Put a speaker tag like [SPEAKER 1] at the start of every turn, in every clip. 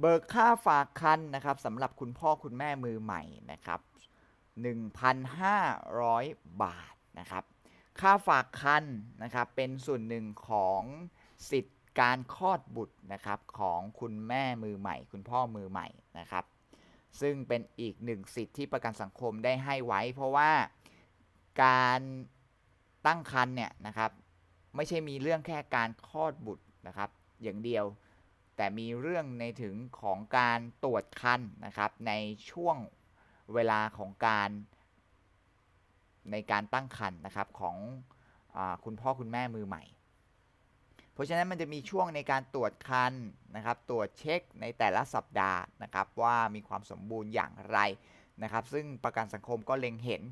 [SPEAKER 1] เบิกค่าฝากคันนะครับสำหรับคุณพ่อคุณแม่มือใหม่นะครับ 1,500 บาทนะครับ ค่าฝากคันนะครับเป็นส่วนหนึ่งของสิทธิ์การคลอดบุตรนะครับของคุณแม่มือใหม่ คุณพ่อมือใหม่นะครับ ซึ่งเป็นอีกหนึ่งสิทธิ์ที่ประกันสังคมได้ให้ไว้ เพราะว่าการตั้งครรภ์เนี่ยนะครับ ไม่ใช่มีเรื่องแค่การคลอดบุตรนะครับ อย่างเดียว แต่มีเรื่องในถึงของการตรวจคันนะครับ ในช่วงเวลาของการในการตั้งครรภ์นะครับของอคุณพ่อคุณแม่มือใหม่ เพราะฉะนั้นมันจะมีช่วงในการตรวจคันนะครับ ตรวจเช็คในแต่ละสัปดาห์นะครับ ว่ามีความสมบูรณ์อย่างไรนะครับ ซึ่งประกันสังคมก็เล็งเห็น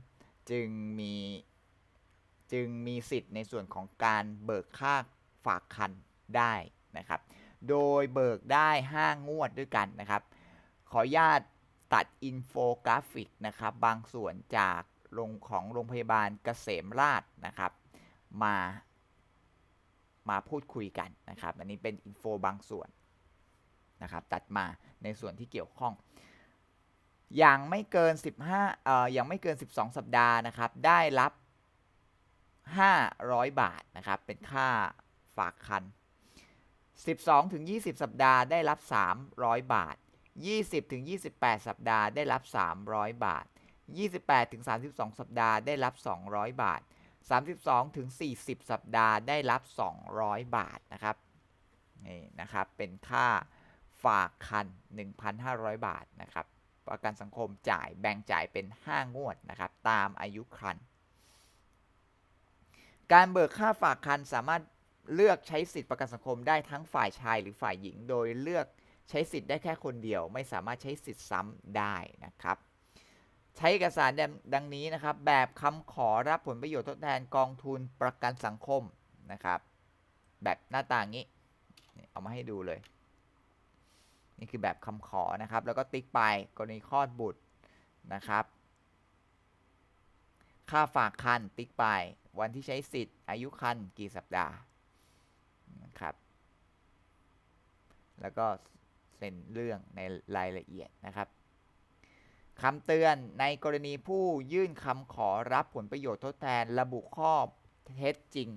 [SPEAKER 1] จึงมีจึงมีสิทธิ์ในส่วนของการเบิกค่าฝากคันได้นะครับ โดยเบิกได้ 5 งวดด้วยกันนะครับ ขออนุญาตตัดอินโฟกราฟิกนะครับ บางส่วนจากโรงของโรงพยาบาลเกษมราชนะครับ มามาพูดคุยกันนะครับ อันนี้เป็นอินโฟบางส่วนนะครับ ตัดมาในส่วนที่เกี่ยวข้อง อย่างไม่เกิน 15เอ่ออย่างไม่เกิน 12 สัปดาห์นะครับ ได้รับ 500 บาทนะครับ เป็นค่าฝากคัน 12 ถึง 20 สัปดาห์ได้รับ 300 บาท 20 ถึง 28 สัปดาห์ได้รับ 300 บาท 28 ถึง 32 สัปดาห์ได้รับ 200 บาท 32 ถึง 40 สัปดาห์ได้รับ 200 บาทนะครับนี่นะครับ เป็นค่าฝากคัน 1,500 บาทนะครับ ประกันสังคมจ่ายแบ่งจ่ายเป็น 5 งวดนะครับ ตามอายุคัน การเบิกค่าฝากคันสามารถ เลือกใช้สิทธิประกันสังคมได้ทั้งฝ่ายชายหรือฝ่ายหญิง โดยเลือกใช้สิทธิ์ได้แค่คนเดียว ไม่สามารถใช้สิทธิ์ซ้ำได้นะครับ ใช้เอกสารดังนี้นะครับ แบบคำขอรับผลประโยชน์ทดแทนกองทุนประกันสังคมนะครับ แบบหน้าต่างนี้ เอามาให้ดูเลย นี่คือแบบคำขอนะครับ แล้วก็ติ๊กไปกรณีคลอดบุตรนะครับ ค่าฝากคันติ๊กไป วันที่ใช้สิทธิ์ อายุคันกี่สัปดาห์ นะครับ แล้วก็เซ็นเรื่องในรายละเอียดนะครับคำเตือนในกรณีผู้ยื่นคำขอรับผลประโยชน์ทดแทนระบุข้อเท็จจริง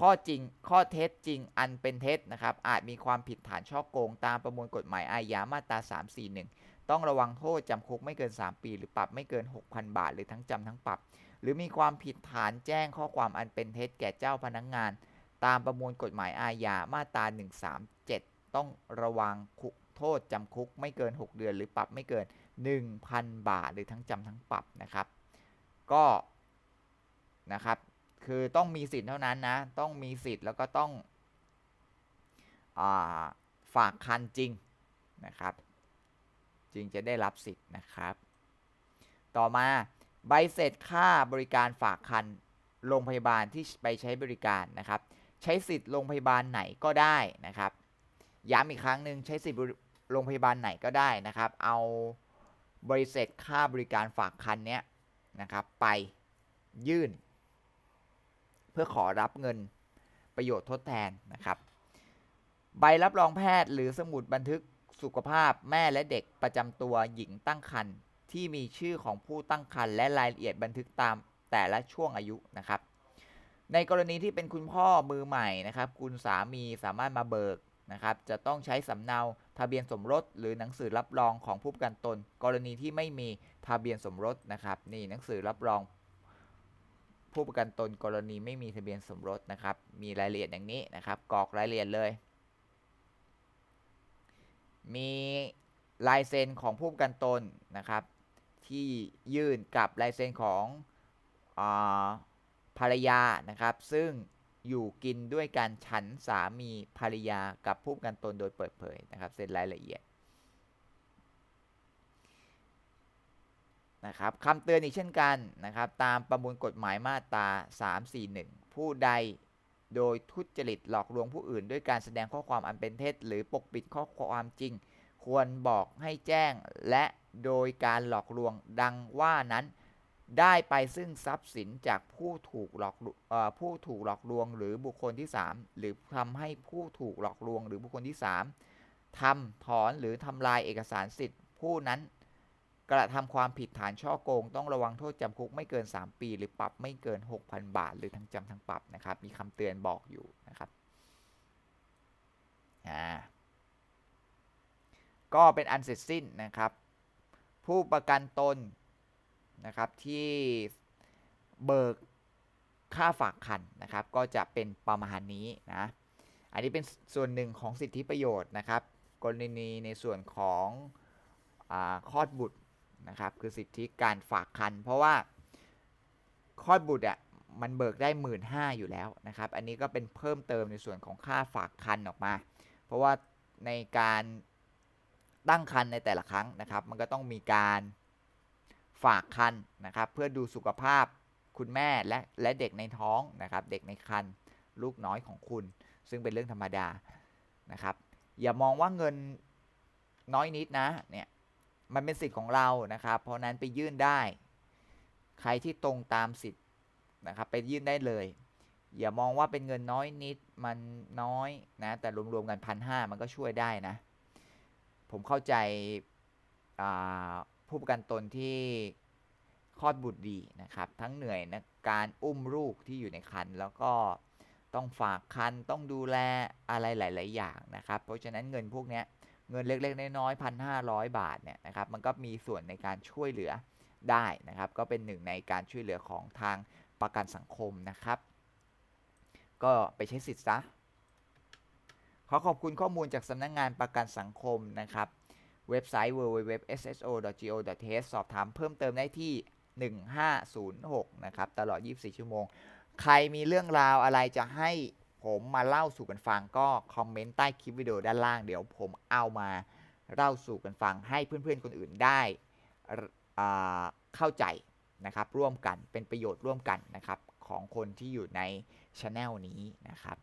[SPEAKER 1] ข้อจริง ข้อเท็จจริงอันเป็นเท็จนะครับ อาจมีความผิดฐานช่อโกงตามประมวลกฎหมายอาญามาตรา 341 ต้องระวังโทษจำคุกไม่เกิน 3 ปี หรือปรับไม่เกิน 6,000 บาท หรือทั้งจำทั้งปรับ หรือมีความผิดฐานแจ้งข้อความอันเป็นเท็จแก่เจ้าพนักงงาน ตามประมวลกฎหมายอาญามาตรา 137 ต้องระวังคุกโทษจำคุกไม่เกิน 6 เดือน หรือปรับไม่เกิน 1,000 บาท หรือทั้งจำทั้งปรับนะครับ ก็นะครับ คือต้องมีสิทธิ์เท่านั้นนะ ต้องมีสิทธิ์แล้วก็ต้องอฝากคันจริงนะครับ จึงจะได้รับสิทธิ์นะครับ ต่อมาใบเสร็จค่าบริการฝากคันโรงพยาบาลที่ไปใช้บริการนะครับ ใช้สิทธิ์โรงพยาบาลไหนก็ได้นะครับ ย้ำอีกครั้งหนึ่งใช้สิทธิ์โรงพยาบาลไหนก็ได้นะครับ เอาบริษัทค่าบริการฝากคันเนี้ยนะครับ ไปยื่น เพื่อขอรับเงินประโยชน์ทดแทนนะครับ ใบรับรองแพทย์หรือสมุดบันทึกสุขภาพแม่และเด็กประจำตัวหญิงตั้งครรภ์ที่มีชื่อของผู้ตั้งครรภ์และรายละเอียดบันทึกตามแต่ละช่วงอายุนะครับ ในกรณีที่เป็นคุณพ่อมือใหม่นะครับ คุณสามีสามารถมาเบิกนะครับ จะต้องใช้สำเนาทะเบียนสมรส หรือหนังสือรับรองของผู้ประกันตน กรณีที่ไม่มีทะเบียนสมรสนะครับ นี่หนังสือรับรอง ผู้ประกันตนกรณีไม่มีทะเบียนสมรสนะครับ มีรายละเอียดอย่างนี้นะครับกรอกรายละเอียดเลย มีลายเซ็นของผู้ประกันตนนะครับ ที่ยื่นกับลายเซ็นของอ ภรรยานะครับ ซึ่งอยู่กินด้วยกันฉันสามีภรรยากับผู้กันตนโดยเปิดเผยนะครับเซ็นรายละเอียดนะครับคำเตือนอีกเช่นกันนะครับ ตามประมวลกฎหมายมาตรา 341 ผู้ใดโดยทุจริตหลอกลวงผู้อื่น ด้วยการแสดงข้อความอันเป็นเท็จ หรือปกปิดข้อความจริง ควรบอกให้แจ้ง และโดยการหลอกลวงดังว่านั้น ได้ไปซึ่งทรัพย์สินจากผู้ถูกหลอกผู้ถูกหลอกลวงหรือบุคคลที่ 3 หรือทำให้ผู้ถูกหลอกลวงหรือบุคคลที่ 3ทำถอนหรือทำลายเอกสารสิทธิ์ ผู้นั้นกระทำความผิดฐานช่อโกง ต้องระวังโทษจำคุกไม่เกิน 3 ปี หรือปรับไม่เกิน 6,000 บาท หรือทั้งจำทั้งปรับนะครับ มีคำเตือนบอกอยู่นะครับอ่าก็เป็นอันเสร็จสิ้นนะครับ ผู้ประกันตน นะครับที่เบิกค่าฝากคันนะครับ ก็จะเป็นประมาณนี้นะอันนี้เป็นส่วนหนึ่งของสิทธิประโยชน์นะครับ กรณีในส่วนของอคลอดบุตรนะครับคือสิทธิการฝากคัน เพราะว่าคลอดบุตรอะมันเบิกได้หมื่นห้าอยู่แล้วนะครับ อันนี้ก็เป็นเพิ่มเติมในส่วนของค่าฝากคันออกมา เพราะว่าในการตั้งคันในแต่ละครั้งนะครับ มันก็ต้องมีการ ฝากคันนะครับ เพื่อดูสุขภาพคุณแม่และและเด็กในท้องนะครับ เด็กในคันลูกน้อยของคุณ ซึ่งเป็นเรื่องธรรมดานะครับ อย่ามองว่าเงินน้อยนิดนะเนี่ยมันเป็นสิทธิ์ของเรานะครับ เพราะนั้นไปยื่นได้ ใครที่ตรงตามสิทธิ์นะครับ ไปยื่นได้เลย อย่ามองว่าเป็นเงินน้อยนิดมันน้อยนะแต่รวมๆกันพันห้ามันก็ช่วยได้นะ ผมเข้าใจ ผู้ประกันตนที่คลอดบุตรดีนะครับ ทั้งเหนื่อยนะการอุ้มลูกที่อยู่ในครรภ์แล้วก็ต้องฝากคันต้องดูแลอะไรหลาย ๆ อย่างนะครับ เพราะฉะนั้นเงินพวกนี้เงินเล็ก ๆ น้อยๆพันห้าร้อยบาทเนี่ยนะครับ มันก็มีส่วนในการช่วยเหลือได้นะครับ ก็เป็นหนึ่งในการช่วยเหลือของทางประกันสังคมนะครับ ก็ไปใช้สิทธิ์ซะขอขอบคุณข้อมูลจากสำนักงงานประกันสังคมนะครับ เว็บไซต์ www.sso.go.th สอบถามเพิ่มเติมได้ที่ 1506 นะครับ ตลอด 24 ชั่วโมง ใครมีเรื่องราวอะไรจะให้ผมมาเล่าสู่กันฟังก็คอมเมนต์ใต้คลิปวิดีโอด้านล่างเดี๋ยวผมเอามาเล่าสู่กันฟังให้เพื่อนๆคนอื่นได้เข้าใจนะครับร่วมกันเป็นประโยชน์ร่วมกันนะครับของคนที่อยู่ในช anel นี้นะครับ